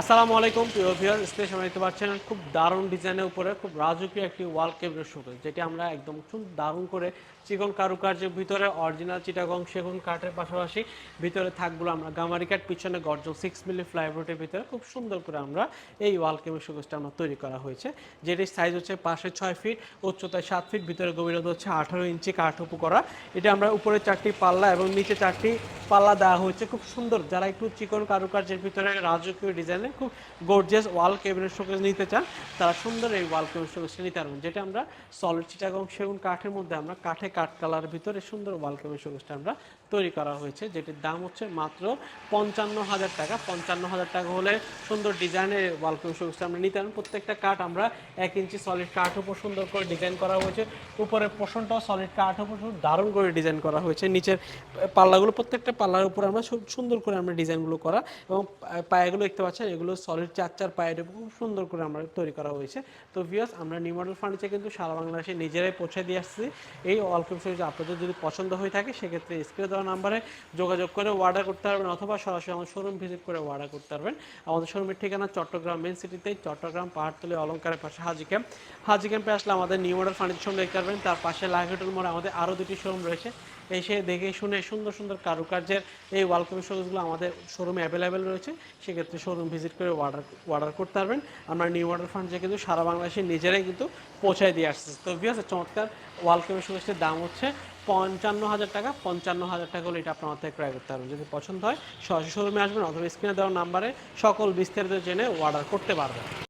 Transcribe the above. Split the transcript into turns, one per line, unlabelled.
আসসালামু আলাইকুম, প্রিয় ভিউয়ার স্পেস আমরা দেখতে পাচ্ছেন খুব দারুণ ডিজাইনের উপরে, খুব রাজকীয় একটি ওয়াল কেবলের শোকেস যেটি আমরা একদম খুব দারুণ করে চিকন কারুকার্যের ভিতরে অরিজিনাল চিটাগং সেগুন কাঠের পাশাপাশি ভিতরে থাকগুলো আমরা গামারি কাঠ, পিছনে গর্জন সিক্স মিলি ফ্লাইবোর্ডের ভিতরে খুব সুন্দর করে আমরা এই ওয়াল কেবল শোকেসটা আমরা তৈরি করা হয়েছে, যেটির সাইজ হচ্ছে পাশে ছয় ফিট উচ্চতায় সাত ফিট ভিতরে গভীরতা হচ্ছে আঠারো ইঞ্চি কাঠ উপু করা এটা আমরা উপরে চারটি পাল্লা এবং নিচে চারটি পাল্লা দেওয়া হয়েছে। খুব সুন্দর। যারা একটু চিকন কারুকার্যের ভিতরে রাজকীয় ডিজাইনের খুব গর্জিয়াস ওয়াল কেবিনেট শোকেস নিতে চান, তারা সুন্দর এই ওয়াল কেবিনেট শোকেসটা নিতে পারবেন। যেটা আমরা সলিড চিটাগং সেগুন কাঠের মধ্যে আমরা কাঠে কাঠ কালারের ভিতরে সুন্দর ওয়াল কেবিনেট শোকেসটা আমরা তৈরি করা হয়েছে। যেটির দাম হচ্ছে মাত্র পঞ্চান্ন হাজার টাকা। পঞ্চান্ন হাজার টাকা হলে সুন্দর ডিজাইনের ওয়াল কেবিনেট শোকেসটা আমরা নিতে পারবেন। প্রত্যেকটা কাঠ আমরা এক ইঞ্চি সলিড কাঠ উপর সুন্দর করে ডিজাইন করা হয়েছে। উপরের পোষণটাও সলিড কাঠ উপর দারুণ করে ডিজাইন করা হয়েছে। নিচের পাল্লাগুলো প্রত্যেকটা পাল্লার উপর আমরা সুন্দর করে আমরা ডিজাইনগুলো করা এবং পায়াগুলো দেখতে পাচ্ছেন, এগুলো সলিড চার চার পায়ের খুব সুন্দর করে আমরা তৈরি করা হয়েছে। তো ভিউয়ার্স আমরা নিউ মডেল ফার্নিচার কিন্তু সারা বাংলাদেশে নিজেরাই পৌঁছে দিয়ে আসছি। এই অল্প বিষয় আপনাদের যদি পছন্দ হয়ে থাকে, সেক্ষেত্রে স্ক্রিনে দেওয়া নাম্বারে যোগাযোগ করে অর্ডার করতে পারবেন অথবা সরাসরি আমার শোরুম ভিজিট করে অর্ডার করতে পারবেন। আমাদের শোরুমের ঠিকানা চট্টগ্রাম মেন সিটিতে চট্টগ্রাম পাহাড়তলি অলঙ্কারের পাশে হাজি ক্যাম্প হাজি ক্যাম্পে আসলে আমাদের নিউ মডেল ফার্নিচার শোরুম দেখতে পারবেন। তার পাশে লাঘেটুল মোড়ে আমাদের আরও দুটি শোরুম রয়েছে। এসে দেখে শুনে সুন্দর সুন্দর কারুকার্যের এই ওয়ালকাম শোগুলো আমাদের শোরুমে অ্যাভেলেবেল রয়েছে, সেক্ষেত্রে শোরুম ভিজিট করে অর্ডার অর্ডার করতে পারবেন। আমরা নিউ অর্ডার ফান্ডে কিন্তু সারা বাংলাদেশে নিজেরাই কিন্তু পৌঁছায় দিয়ে আসছে। তো বিয়াস চমৎকার ওয়ালকাম শোগুলোর দাম হচ্ছে পঞ্চান্ন হাজার টাকা পঞ্চান্ন হাজার টাকা হলে এটা আপনার থেকে ক্রয় করতে পারবেন। যদি পছন্দ হয়, সরাসরি শোরুমে আসবেন অথবা স্ক্রিনে দেওয়ার নাম্বারে সকল বিস্তারিত জেনে অর্ডার করতে পারবেন।